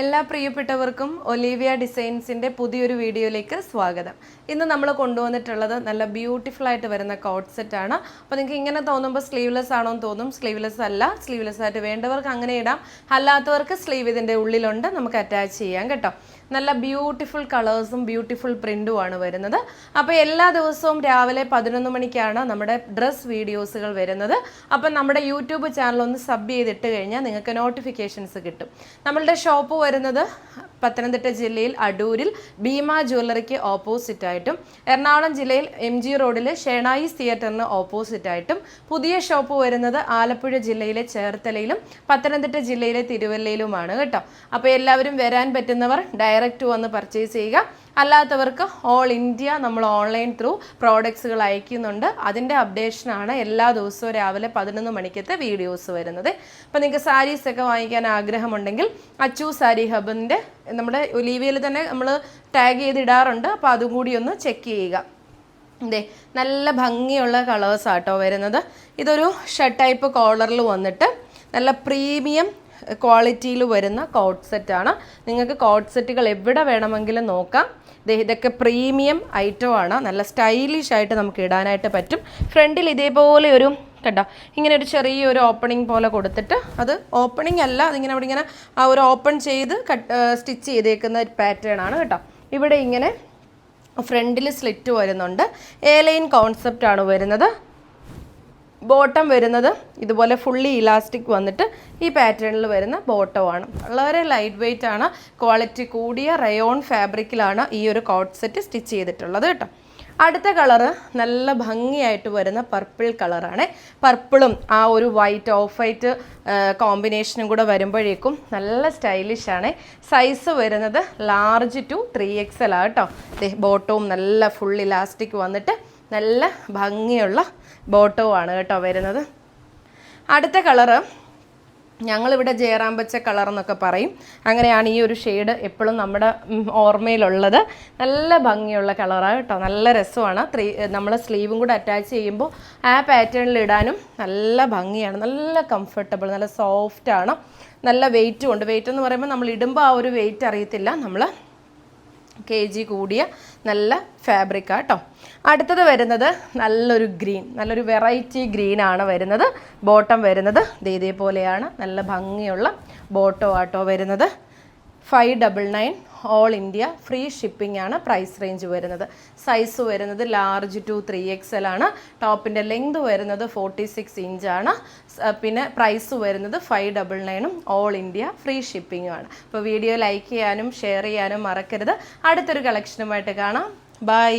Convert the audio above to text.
എല്ലാ പ്രിയപ്പെട്ടവർക്കും ഒലീവിയ ഡിസൈൻസിന്റെ പുതിയൊരു വീഡിയോയിലേക്ക് സ്വാഗതം. ഇന്ന് നമ്മൾ കൊണ്ടുവന്നിട്ടുള്ളത് നല്ല ബ്യൂട്ടിഫുൾ ആയിട്ട് വരുന്ന കോട്ട് ആണ്. അപ്പോൾ നിങ്ങൾക്ക് ഇങ്ങനെ തോന്നുമ്പോൾ സ്ലീവ്ലെസ് ആണോ എന്ന് തോന്നും. സ്ലീവ്ലെസ് അല്ല. സ്ലീവ്ലെസ് ആയിട്ട് വേണ്ടവർക്ക് അങ്ങനെ ഇടാം. അല്ലാത്തവർക്ക് സ്ലീവ് ഇതിന്റെ ഉള്ളിലുണ്ട്. നമുക്ക് അറ്റാച്ച് ചെയ്യാം കേട്ടോ. നല്ല ബ്യൂട്ടിഫുൾ കളേഴ്സും ബ്യൂട്ടിഫുൾ പ്രിന്റും ആണ് വരുന്നത്. അപ്പോൾ എല്ലാ ദിവസവും രാവിലെ പതിനൊന്ന് മണിക്കാണ് നമ്മുടെ ഡ്രസ് വീഡിയോസുകൾ വരുന്നത്. അപ്പം നമ്മുടെ യൂട്യൂബ് ചാനൽ ഒന്ന് സബ് ചെയ്തിട്ട് കഴിഞ്ഞാൽ നിങ്ങൾക്ക് നോട്ടിഫിക്കേഷൻസ് കിട്ടും. നമ്മളുടെ ഷോപ്പ് വരുന്നത് പത്തനംതിട്ട ജില്ലയിൽ അടൂരിൽ ഭീമ ജ്വല്ലറിക്ക് ഓപ്പോസിറ്റായിട്ടും എറണാകുളം ജില്ലയിൽ എം ജി റോഡിൽ ഷേണായിസ് തിയേറ്ററിന് ഓപ്പോസിറ്റായിട്ടും പുതിയ ഷോപ്പ് വരുന്നത് ആലപ്പുഴ ജില്ലയിലെ ചേർത്തലയിലും പത്തനംതിട്ട ജില്ലയിലെ തിരുവല്ലയിലുമാണ് കേട്ടോ. അപ്പോൾ എല്ലാവരും വരാൻ പറ്റുന്നവർ ഡയറക്റ്റ് വന്ന് പർച്ചേസ് ചെയ്യുക. അല്ലാത്തവർക്ക് ഓൾ ഇന്ത്യ നമ്മൾ ഓൺലൈൻ ത്രൂ പ്രോഡക്ട്സുകൾ അയക്കുന്നുണ്ട്. അതിന്റെ അപ്ഡേഷനാണ് എല്ലാ ദിവസവും രാവിലെ പതിനൊന്ന് മണിക്കത്തെ വീഡിയോസ് വരുന്നത്. അപ്പോൾ നിങ്ങൾക്ക് സാരീസൊക്കെ വാങ്ങിക്കാൻ ആഗ്രഹമുണ്ടെങ്കിൽ അച്ചു സാരി ഹബിന്റെ നമ്മുടെ ഒലീവിയയിൽ തന്നെ നമ്മൾ ടാഗ് ചെയ്ത് ഇടാറുണ്ട്. അപ്പോൾ അതും കൂടി ഒന്ന് ചെക്ക് ചെയ്യുക. ഇതേ നല്ല ഭംഗിയുള്ള കളേഴ്സ് ആട്ടോ വരുന്നത്. ഇതൊരു ഷർട്ട് ടൈപ്പ് കോളറിൽ വന്നിട്ട് നല്ല പ്രീമിയം ക്വാളിറ്റിയിൽ വരുന്ന കോട്ട് സെറ്റാണ് നിങ്ങൾക്ക് കോട്ട് സെറ്റുകൾ എവിടെ വേണമെങ്കിലും നോക്കാം. ഇതൊക്കെ പ്രീമിയം ഐറ്റം ആണ്. നല്ല സ്റ്റൈലിഷ് ആയിട്ട് നമുക്ക് ഇടാനായിട്ട് പറ്റും. ഫ്രണ്ടിൽ ഇതേപോലെ ഒരു കേട്ടോ ഇങ്ങനെ ഒരു ചെറിയൊരു ഓപ്പണിംഗ് പോലെ കൊടുത്തിട്ട് അത് ഓപ്പണിംഗ് അല്ല അതിങ്ങനെ അവിടെ ഇങ്ങനെ ആ ഒരു ഓപ്പൺ ചെയ്ത് കട്ട് സ്റ്റിച്ച് ചെയ്തേക്കുന്ന ഒരു പാറ്റേൺ ആണ് കേട്ടോ. ഇവിടെ ഇങ്ങനെ ഫ്രണ്ടിൽ സ്ലിറ്റ് വരുന്നുണ്ട്. എ ലൈൻ കോൺസെപ്റ്റാണ് വരുന്നത്. ബോട്ടം വരുന്നത് ഇതുപോലെ ഫുള്ളി ഇലാസ്റ്റിക് വന്നിട്ട് ഈ പാറ്റേണിൽ വരുന്ന ബോട്ടമാണ്. വളരെ ലൈറ്റ് വെയ്റ്റ് ആണ്. ക്വാളിറ്റി കൂടിയ റയോൺ ഫാബ്രിക്കിലാണ് ഈ ഒരു കോട്ട് സെറ്റ് സ്റ്റിച്ച് ചെയ്തിട്ടുള്ളത് കേട്ടോ. അടുത്ത കളറ് നല്ല ഭംഗിയായിട്ട് വരുന്ന പർപ്പിൾ കളറാണ് പർപ്പിളും ആ ഒരു വൈറ്റ് ഓഫ് വൈറ്റ് കോമ്പിനേഷനും കൂടെ വരുമ്പോഴേക്കും നല്ല സ്റ്റൈലിഷ് ആണ്. സൈസ് വരുന്നത് large to three X L കേട്ടോ. ബോട്ടവും നല്ല ഫുൾ ഇലാസ്റ്റിക് വന്നിട്ട് നല്ല ഭംഗിയുള്ള ബോട്ടവും ആണ് കേട്ടോ വരുന്നത്. അടുത്ത കളറ് ഞങ്ങളിവിടെ ജയറാമ്പച്ച പച്ച കളർ എന്നൊക്കെ പറയും. അങ്ങനെയാണ് ഈ ഒരു ഷെയ്ഡ് എപ്പോഴും നമ്മുടെ ഓർമ്മയിലുള്ളത്. നല്ല ഭംഗിയുള്ള കളറാണ് കേട്ടോ. നല്ല രസമാണ്. ത്രീ നമ്മൾ സ്ലീവും കൂടെ അറ്റാച്ച് ചെയ്യുമ്പോൾ ആ പാറ്റേണിൽ ഇടാനും നല്ല ഭംഗിയാണ്. നല്ല കംഫർട്ടബിൾ നല്ല സോഫ്റ്റാണ് നല്ല വെയിറ്റും ഉണ്ട്. വെയിറ്റ് എന്ന് പറയുമ്പോൾ നമ്മൾ ഇടുമ്പോൾ ആ ഒരു വെയിറ്റ് അറിയത്തില്ല. നമ്മൾ കെ ജി കൂടിയ നല്ല ഫാബ്രിക് കേട്ടോ അടുത്തത് വരുന്നത് നല്ലൊരു ഗ്രീൻ നല്ലൊരു വെറൈറ്റി ഗ്രീൻ ആണ് വരുന്നത്. ബോട്ടം വരുന്നത് ഇതേപോലെയാണ്. നല്ല ഭംഗിയുള്ള ബോട്ടോ ആട്ടോ വരുന്നത്. Five double nine all India free shipping ആണ് പ്രൈസ് റേഞ്ച് വരുന്നത്. സൈസ് വരുന്നത് large to three X L ആണ്. ടോപ്പിന്റെ ലെങ്ത് വരുന്നത് ഫോർട്ടി സിക്സ് ഇഞ്ചാണ് പിന്നെ പ്രൈസ് വരുന്നത് ഫൈവ് ഡബിൾ നയനും ഓൾ ഇന്ത്യ ഫ്രീ ഷിപ്പിംഗും ആണ്. അപ്പോൾ വീഡിയോ ലൈക്ക് ചെയ്യാനും ഷെയർ ചെയ്യാനും മറക്കരുത്. അടുത്തൊരു കളക്ഷനുമായിട്ട് കാണാം. ബൈ